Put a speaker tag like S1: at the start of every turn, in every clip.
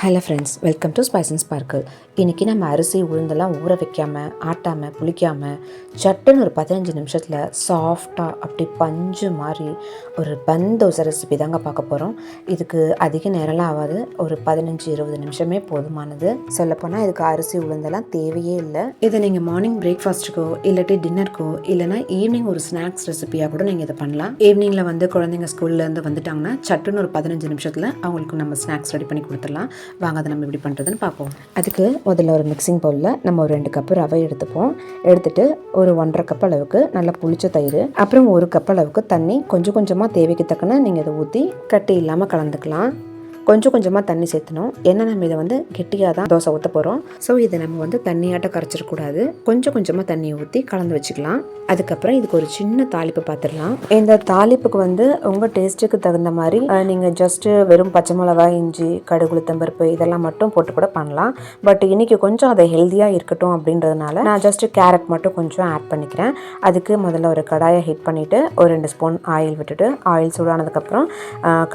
S1: Hello friends welcome to spice and sparkle இன்றைக்கி நம்ம அரிசி உளுந்தெல்லாம் ஊற வைக்காமல் ஆட்டாமல் புளிக்காமல் சட்டுன்னு ஒரு பதினஞ்சு நிமிஷத்தில் சாஃப்டாக அப்படி பஞ்சு மாதிரி ஒரு பந்தோசை ரெசிபி தாங்க பார்க்க போகிறோம் இதுக்கு அதிக நேரம்லாம் ஆகாது. ஒரு பதினஞ்சு இருபது நிமிஷமே போதுமானது. சொல்லப்போனால் இதுக்கு அரிசி உளுந்தெல்லாம் தேவையே இல்லை. இதை நீங்கள் மார்னிங் பிரேக்ஃபாஸ்ட்டுக்கோ இல்லாட்டி டின்னருக்கோ இல்லைனா ஈவினிங் ஒரு ஸ்நாக்ஸ் ரெசிபியாக கூட நீங்கள் இதை பண்ணலாம். ஈவினிங்கில் வந்து குழந்தைங்க ஸ்கூல்லேருந்து வந்துட்டாங்கன்னா சட்டுன்னு ஒரு பதினஞ்சு நிமிஷத்தில் அவங்களுக்கு நம்ம ஸ்நாக்ஸ் ரெடி பண்ணி கொடுத்துடலாம். வாங்க அதை நம்ம எப்படி பண்ணுறதுன்னு பார்ப்போம். அதுக்கு முதல்ல ஒரு மிக்சிங் பவுலில் நம்ம ஒரு ரெண்டு கப்பு ரவை எடுத்துப்போம். எடுத்துகிட்டு ஒரு ஒன்றரை கப் அளவுக்கு நல்லா புளிச்ச தயிர் அப்புறம் ஒரு கப் அளவுக்கு தண்ணி கொஞ்சம் கொஞ்சமாக தேவைக்கு தக்கன நீங்கள் இதை ஊற்றி கட்டி இல்லாமல் கலந்துக்கலாம். கொஞ்சம் கொஞ்சமாக தண்ணி சேர்த்தணும். ஏன்னா நம்ம இதை வந்து கெட்டியாக தான் தோசை ஊற்ற போகிறோம் ஸோ இதை நம்ம வந்து தண்ணியாட்ட கரைச்சிடக்கூடாது. கொஞ்சம் கொஞ்சமாக தண்ணி ஊற்றி கலந்து வச்சுக்கலாம். அதுக்கப்புறம் இதுக்கு ஒரு சின்ன தாளிப்பு பார்த்துடலாம் இந்த தாளிப்புக்கு வந்து உங்கள் டேஸ்ட்டுக்கு தகுந்த மாதிரி நீங்கள் ஜஸ்ட்டு வெறும் பச்சை மிளகாய் இஞ்சி கடுகு உளுத்தம்பருப்பு இதெல்லாம் மட்டும் போட்டு கூட பண்ணலாம். பட் இன்றைக்கி கொஞ்சம் அதை ஹெல்த்தியாக இருக்கட்டும் அப்படின்றதுனால நான் ஜஸ்ட்டு கேரட் மட்டும் கொஞ்சம் ஆட் பண்ணிக்கிறேன். அதுக்கு முதல்ல ஒரு கடாயை ஹீட் பண்ணிவிட்டு ஒரு ரெண்டு ஸ்பூன் ஆயில் விட்டுட்டு ஆயில் சூடானதுக்கப்புறம்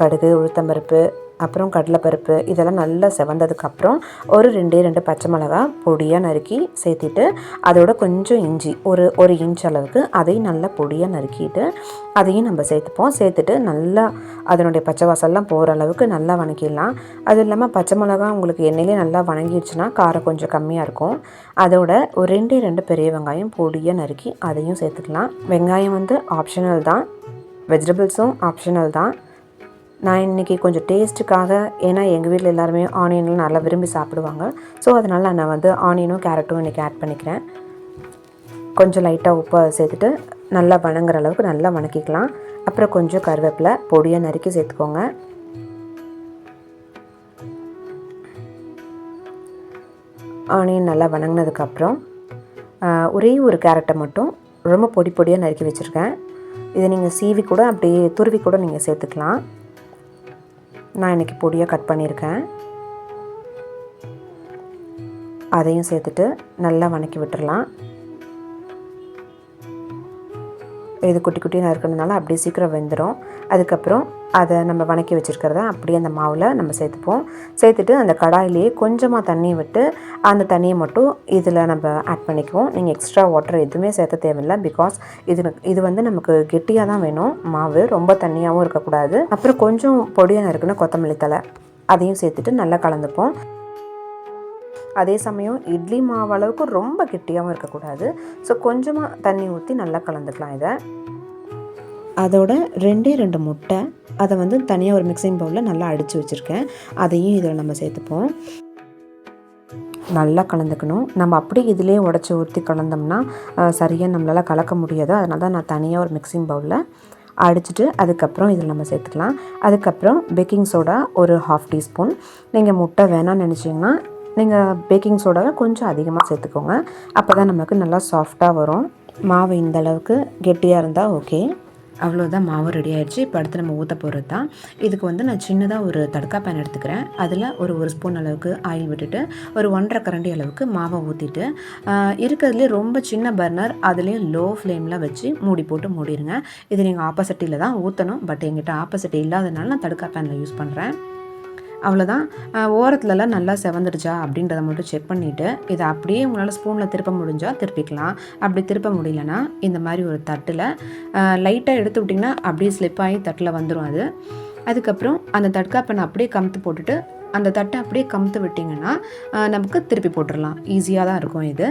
S1: கடுகு உளுத்தம்பருப்பு அப்புறம் கடலைப்பருப்பு இதெல்லாம் நல்லா செவந்ததுக்கப்புறம் ஒரு ரெண்டே ரெண்டு பச்சை மிளகா பொடியாக நறுக்கி சேர்த்திட்டு அதோட கொஞ்சம் இஞ்சி ஒரு ஒரு இன்ச் அளவுக்கு அதையும் நல்லா பொடியாக நறுக்கிட்டு அதையும் நம்ம சேர்த்துப்போம். சேர்த்துட்டு நல்லா அதனுடைய பச்சை வாசல்லாம் போகிற அளவுக்கு நல்லா வணக்கிடலாம். அது இல்லாமல் பச்சை மிளகா உங்களுக்கு எண்ணெயிலே நல்லா வணங்கிடுச்சுன்னா காரம் கொஞ்சம் கம்மியாக இருக்கும். அதோட ஒரு ரெண்டே ரெண்டு பெரிய வெங்காயம் பொடியாக நறுக்கி அதையும் சேர்த்துக்கலாம். வெங்காயம் வந்து ஆப்ஷனல் தான். வெஜிடபிள்ஸும் ஆப்ஷனல் தான். நான் இன்றைக்கி கொஞ்சம் டேஸ்ட்டுக்காக ஏன்னா எங்கள் வீட்டில் எல்லாருமே ஆனியன்லாம் நல்லா விரும்பி சாப்பிடுவாங்க. ஸோ அதனால் நான் வந்து ஆனியனும் கேரட்டும் இன்றைக்கி ஆட் பண்ணிக்கிறேன். கொஞ்சம் லைட்டாக உப்பு சேர்த்துட்டு நல்லா வணங்குற அளவுக்கு நல்லா வணக்கிக்கலாம். அப்புறம் கொஞ்சம் கருவேப்பிலை பொடியாக நறுக்கி சேர்த்துக்கோங்க. ஆனியன் நல்லா வணங்கினதுக்கப்புறம் ஒரே ஒரு கேரட்டை மட்டும் ரொம்ப பொடி பொடியாக நறுக்கி வச்சுருக்கேன். இதை நீங்கள் சீவி கூட அப்படியே துருவி கூட நீங்கள் சேர்த்துக்கலாம். நான் இன்றைக்கி பொடியாக கட் பண்ணியிருக்கேன். அதையும் சேர்த்துட்டு நல்லா வணக்கி விட்டுறலாம். இது குட்டி குட்டியாக இருக்கிறதுனால அப்படியே சீக்கிரம் வெந்துடும் அதுக்கப்புறம் அதை நம்ம வணக்கி வச்சுருக்கிறத அப்படியே அந்த மாவில் நம்ம சேர்த்துப்போம். சேர்த்துட்டு அந்த கடாயிலேயே கொஞ்சமாக தண்ணி விட்டு அந்த தண்ணியை மட்டும் இதில் நம்ம ஆட் பண்ணிக்குவோம். நீங்கள் எக்ஸ்ட்ரா வாட்டர் எதுவுமே சேர்த்த தேவையில்லை பிகாஸ் இது இது வந்து நமக்கு கெட்டியாக தான் வேணும். மாவு ரொம்ப தண்ணியாகவும் இருக்கக்கூடாது. அப்புறம் கொஞ்சம் பொடியாக இருக்குன்னு கொத்தமல்லி தலை அதையும் சேர்த்துட்டு நல்லா கலந்துப்போம். அதே சமயம் இட்லி மாவு அளவுக்கு ரொம்ப கெட்டியாகவும் இருக்கக்கூடாது. ஸோ கொஞ்சமாக தண்ணி ஊற்றி நல்லா கலந்துக்கலாம் இதை. அதோட ரெண்டே ரெண்டு முட்டை அதை வந்து தனியாக ஒரு மிக்சிங் பவுலில் நல்லா அடித்து வச்சுருக்கேன். அதையும் இதில் நம்ம சேர்த்துப்போம். நல்லா கலந்துக்கணும். நம்ம அப்படியே இதிலே உடச்சி ஊற்றி கலந்தோம்னா சரியாக நம்மளால் கலக்க முடியாது அதனால தான் நான் தனியாக ஒரு மிக்சிங் பவுலில் அடிச்சுட்டு அதுக்கப்புறம் இதில் நம்ம சேர்த்துக்கலாம். அதுக்கப்புறம் பேக்கிங் சோடா ஒரு ஹாஃப் டீஸ்பூன் நீங்கள் முட்டை வேணாம்னு நினச்சிங்கன்னா நீங்கள் பேக்கிங் சோடாவை கொஞ்சம் அதிகமாக சேர்த்துக்கோங்க. அப்போ தான் நமக்கு நல்லா சாஃப்டாக வரும். மாவு இந்த அளவுக்கு கெட்டியாக இருந்தால் ஓகே அவ்வளோதான் மாவு ரெடி ஆகிடுச்சு இப்போ அடுத்து நம்ம ஊற்ற போகிறது தான் இதுக்கு வந்து நான் சின்னதாக ஒரு தடுக்கா பேன் எடுத்துக்கிறேன். அதில் ஒரு ஒரு ஸ்பூன் அளவுக்கு ஆயில் விட்டுட்டு ஒரு ஒன்றரை கரண்டி அளவுக்கு மாவை ஊற்றிட்டு இருக்கிறதுலே ரொம்ப சின்ன பர்னர் அதுலேயும் லோ ஃப்ளேமில் வச்சு மூடி போட்டு மூடிடுங்க இது நீங்கள் ஆப்போசிட்டியில் தான் ஊற்றணும் பட் எங்கிட்ட ஆப்போசிட்டி இல்லாதனால நான் தடுக்கா பேனில் யூஸ் பண்ணுறேன் அவ்வளோதான் ஓரத்துலலாம் நல்லா செவந்துடுச்சா அப்படின்றத மட்டும் செக் பண்ணிவிட்டு இதை அப்படியே உங்களால் ஸ்பூனில் திருப்ப முடிஞ்சால் திருப்பிக்கலாம். அப்படி திருப்ப முடியலன்னா இந்த மாதிரி ஒரு தட்டில் லைட்டாக எடுத்து விட்டிங்கன்னா அப்படியே ஸ்லிப் ஆகி தட்டில் வந்துடும் அது. அதுக்கப்புறம் அந்த தட்காப்பனை அப்படியே கமுத்து போட்டுட்டு அந்த தட்டை அப்படியே கமுத்து விட்டிங்கன்னா நமக்கு திருப்பி போட்டுடலாம். ஈஸியாக தான் இருக்கும் இது.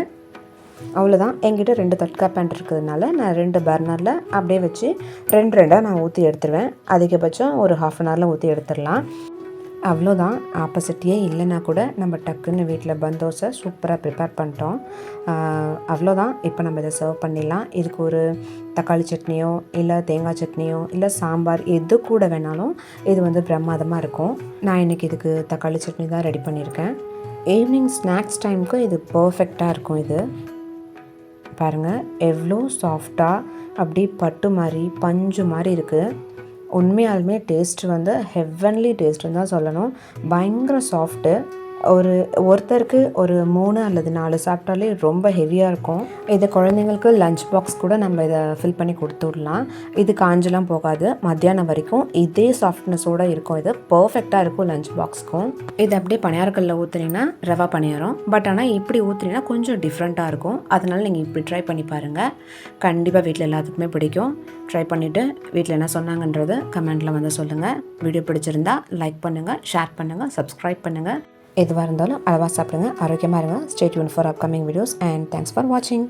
S1: அவ்வளோதான் என்கிட்ட ரெண்டு தட்கா பேண்ட் இருக்கிறதுனால நான் ரெண்டு பர்னரில் அப்படியே வச்சு ரெண்டு ரெண்டாக நான் ஊற்றி எடுத்துருவேன். அதிகபட்சம் ஒரு ஹாஃப் அன் ஹவரில் ஊற்றி எடுத்துடலாம். அவ்வளோதான். ஆப்போசிட்டியே இல்லைன்னா கூட நம்ம டக்குன்னு வீட்டில் பந்தோசை சூப்பராக ப்ரிப்பேர் பண்ணிட்டோம். அவ்வளோதான். இப்போ நம்ம இதை சர்வ் பண்ணிடலாம். இதுக்கு ஒரு தக்காளி சட்னியோ இல்லை தேங்காய் சட்னியோ இல்லை சாம்பார் எது கூட வேணாலும் இது வந்து பிரமாதமாக இருக்கும். நான் இன்றைக்கி இதுக்கு தக்காளி சட்னி தான் ரெடி பண்ணியிருக்கேன். ஈவினிங் ஸ்நாக்ஸ் டைமுக்கு இது பர்ஃபெக்டாக இருக்கும் இது. பாருங்கள் எவ்வளோ சாஃப்டாக அப்படி பட்டு மாதிரி பஞ்சு மாதிரி இருக்குது உண்மையாலுமே டேஸ்ட் வந்து ஹெவன்லி டேஸ்ட்டுன்னு தான் சொல்லணும். பயங்கர சாஃப்ட்டு ஒரு ஒருத்தருக்கு ஒரு மூணு அல்லது நாலு சாப்பிட்டாலே ரொம்ப ஹெவியாக இருக்கும். இது குழந்தைங்களுக்கு லஞ்ச் பாக்ஸ் கூட நம்ம இதை ஃபில் பண்ணி கொடுத்துடலாம். இது காஞ்செல்லாம் போகாது. மத்தியானம் வரைக்கும் இதே சாஃப்ட்னஸோடு இருக்கும். இது பர்ஃபெக்டாக இருக்கும் லஞ்ச் பாக்ஸ்க்கும் இது அப்படியே பணியாரக்கல்லில் ஊற்றுனீங்கன்னா ரவா பணியாரம். பட் ஆனால் இப்படி ஊற்றுனீங்கன்னா கொஞ்சம் டிஃப்ரெண்ட்டாக இருக்கும். அதனால் நீங்கள் இப்படி ட்ரை பண்ணி பாருங்கள் கண்டிப்பாக வீட்டில் எல்லாத்துக்குமே பிடிக்கும். ட்ரை பண்ணிவிட்டு வீட்டில் என்ன சொன்னாங்கன்றது கமெண்ட்டில் வந்து சொல்லுங்கள் வீடியோ பிடிச்சிருந்தா லைக் பண்ணுங்கள் ஷேர் பண்ணுங்கள் சப்ஸ்கிரைப் பண்ணுங்கள் எதுவாக இருந்தாலும் அளவாக சாப்பிடுங்க ஆரோக்கியமாக இருங்க. State Yoon for upcoming videos and thanks for வாட்சிங்